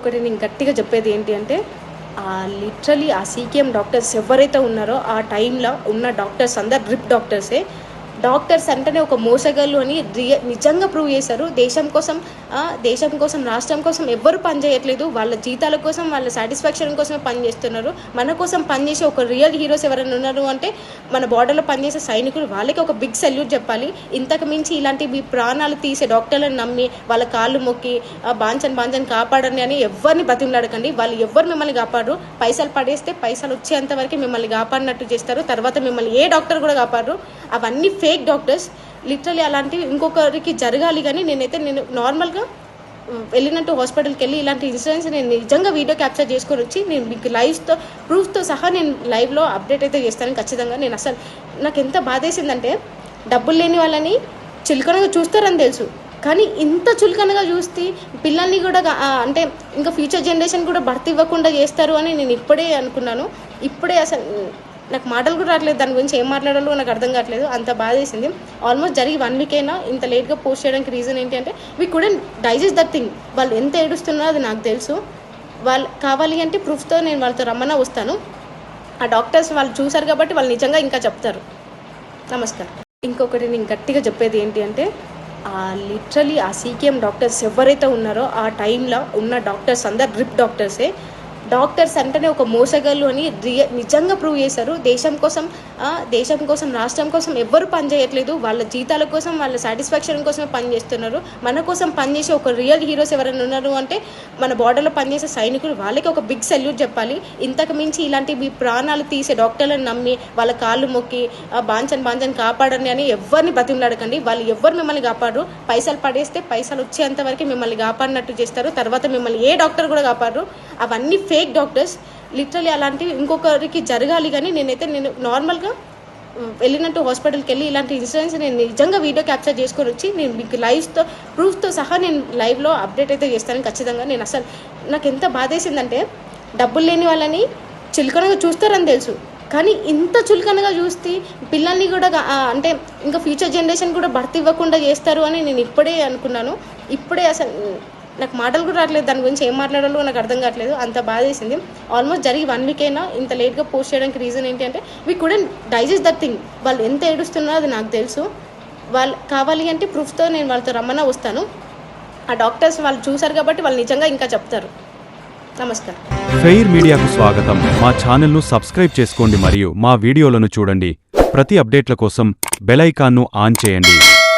ఇంకొకటి నేను గట్టిగా చెప్పేది ఏంటి అంటే లిటరలీ ఆ సీకేఎం డాక్టర్స్ ఎవరైతే ఉన్నారో ఆ టైంలో ఉన్న డాక్టర్స్ అందరు డ్రిప్ డాక్టర్సే. డాక్టర్స్ అంటేనే ఒక మోసగాళ్ళు అని రియ నిజంగా ప్రూవ్ చేశారు. దేశం కోసం దేశం కోసం రాష్ట్రం కోసం ఎవ్వరు పనిచేయట్లేదు వాళ్ళ జీతాల కోసం వాళ్ళ సాటిస్ఫాక్షన్ కోసమే పని చేస్తున్నారు. మన కోసం పనిచేసే ఒక రియల్ హీరోస్ ఎవరైనా ఉన్నారు అంటే మన బార్డర్లో పనిచేసే సైనికులు వాళ్ళకి ఒక బిగ్ సెల్యూట్ చెప్పాలి. ఇంతకు మించి ఇలాంటి మీ ప్రాణాలు తీసే డాక్టర్లను నమ్మి వాళ్ళ కాళ్ళు మొక్కి ఆ, బాంచన్ బాంచన్ కాపాడండి అని ఎవరిని బతిమలాడకండి. వాళ్ళు ఎవరు మిమ్మల్ని కాపాడరు. పైసలు పడేస్తే పైసలు వచ్చేంత వరకు మిమ్మల్ని కాపాడినట్టు చేస్తారు. తర్వాత మిమ్మల్ని ఏ డాక్టర్ కూడా కాపాడరు. అవన్నీ ఫేక్ డాక్టర్స్ లిటరలీ అలాంటివి ఇంకొకరికి జరగాలి కానీ నేనైతే నేను నార్మల్గా వెళ్ళినట్టు హాస్పిటల్కి వెళ్ళి ఇలాంటి ఇన్సిడెంట్స్ నేను నిజంగా వీడియో క్యాప్చర్ చేసుకొని వచ్చి నేను మీకు లైవ్తో ప్రూఫ్తో సహా నేను లైవ్లో అప్డేట్ అయితే చేస్తాను ఖచ్చితంగా. నేను అసలు నాకు ఎంత బాధేసిందంటే డబ్బులు లేని వాళ్ళని చులకనగా చూస్తారని తెలుసు. కానీ ఇంత చులకనగా చూస్తే పిల్లల్ని కూడా అంటే ఇంకా ఫ్యూచర్ జనరేషన్ కూడా భర్త ఇవ్వకుండా చేస్తారు అని నేను ఇప్పుడే అనుకున్నాను. ఇప్పుడే అసలు నాకు మాటలు కూడా రావట్లేదు. దాని గురించి ఏం మాట్లాడాలో నాకు అర్థం కావట్లేదు. అంత బాధ చేసింది ఆల్మోస్ట్ జరిగి వన్ వీక్ అయినా ఇంత లేట్గా పోస్ట్ చేయడానికి రీజన్ ఏంటి అంటే we couldn't digest that thing వాళ్ళు ఎంత ఏడుస్తున్నారో అది నాకు తెలుసు. వాళ్ళు కావాలి అంటే ప్రూఫ్తో నేను వాళ్ళతో రమ్మన్నా వస్తాను. ఆ డాక్టర్స్ వాళ్ళు చూశారు కాబట్టి వాళ్ళు నిజంగా ఇంకా చెప్తారు. నమస్కారం. ఇంకొకటి నేను గట్టిగా చెప్పేది ఏంటి అంటే ఆ లిటరలీ ఆ సీకేఎం డాక్టర్స్ ఎవరైతే ఉన్నారో ఆ టైంలో ఉన్న డాక్టర్స్ అందరు డ్రిప్ డాక్టర్సే డాక్టర్స్ అంటేనే ఒక మోసగాళ్ళు అని రియ నిజంగా ప్రూవ్ చేశారు. దేశం కోసం దేశం కోసం రాష్ట్రం కోసం ఎవ్వరు పనిచేయట్లేదు వాళ్ళ జీతాల కోసం వాళ్ళ సాటిస్ఫాక్షన్ కోసమే పని చేస్తున్నారు. మన కోసం పనిచేసే ఒక రియల్ హీరోస్ ఎవరైనా ఉన్నారు అంటే మన బార్డర్లో పనిచేసే సైనికులు వాళ్ళకి ఒక బిగ్ సెల్యూట్ చెప్పాలి. ఇంతకు మించి ఇలాంటి మీ ప్రాణాలు తీసే డాక్టర్లను నమ్మి వాళ్ళ కాళ్ళు మొక్కి ఆ, బాంచన్ బాంచన్ కాపాడండి అని ఎవరిని బతిమలాడకండి. వాళ్ళు ఎవరు మిమ్మల్ని కాపాడరు. పైసలు పడేస్తే పైసలు వచ్చేంత వరకు మిమ్మల్ని కాపాడినట్టు చేస్తారు. తర్వాత మిమ్మల్ని ఏ డాక్టర్ కూడా కాపాడరు. అవన్నీ ఫేక్ డాక్టర్స్ లిటరలీ అలాంటివి ఇంకొకరికి జరగాలి కానీ నేనైతే నేను నార్మల్గా వెళ్ళినట్టు హాస్పిటల్కి వెళ్ళి ఇలాంటి ఇన్సిడెంట్స్ నేను నిజంగా వీడియో క్యాప్చర్ చేసుకొని వచ్చి నేను మీకు లైవ్తో ప్రూఫ్తో సహా నేను లైవ్లో అప్డేట్ అయితే చేస్తాను ఖచ్చితంగా. నేను అసలు నాకు ఎంత బాధేసిందంటే డబ్బులు లేని వాళ్ళని చిలుకనగా చూస్తారని తెలుసు. కానీ ఇంత చులకనగా చూస్తే పిల్లల్ని కూడా అంటే ఇంకా ఫ్యూచర్ జనరేషన్ కూడా భర్త ఇవ్వకుండా చేస్తారు అని నేను ఇప్పుడే అనుకున్నాను. ఇప్పుడే అసలు నాకు మాటలు కూడా రావట్లేదు. దాని గురించి ఏం మాట్లాడాలో నాకు అర్థం కావట్లేదు. అంత బాధ వేసింది. ఆల్మోస్ట్ జరిగి వన్ వీక్ అయినా ఇంత లేట్గా పోస్ట్ చేయడానికి రీజన్ ఏంటి అంటే we couldn't digest that thing వాళ్ళు ఎంత ఏడుస్తున్నారో అది నాకు తెలుసు. వాళ్ళు కావాలి అంటే ప్రూఫ్తో నేను వాళ్ళతో రమ్మన్నా వస్తాను. ఆ డాక్టర్స్ వాళ్ళు చూసారు కాబట్టి వాళ్ళు నిజంగా ఇంకా చెప్తారు. నమస్కారం. ఫెయిర్ మీడియాకు స్వాగతం. మా ఛానల్ను సబ్స్క్రైబ్ చేసుకోండి మరియు మా వీడియోలను చూడండి. ప్రతి అప్డేట్ల కోసం బెల్ ఐకాన్ను ఆన్ చేయండి.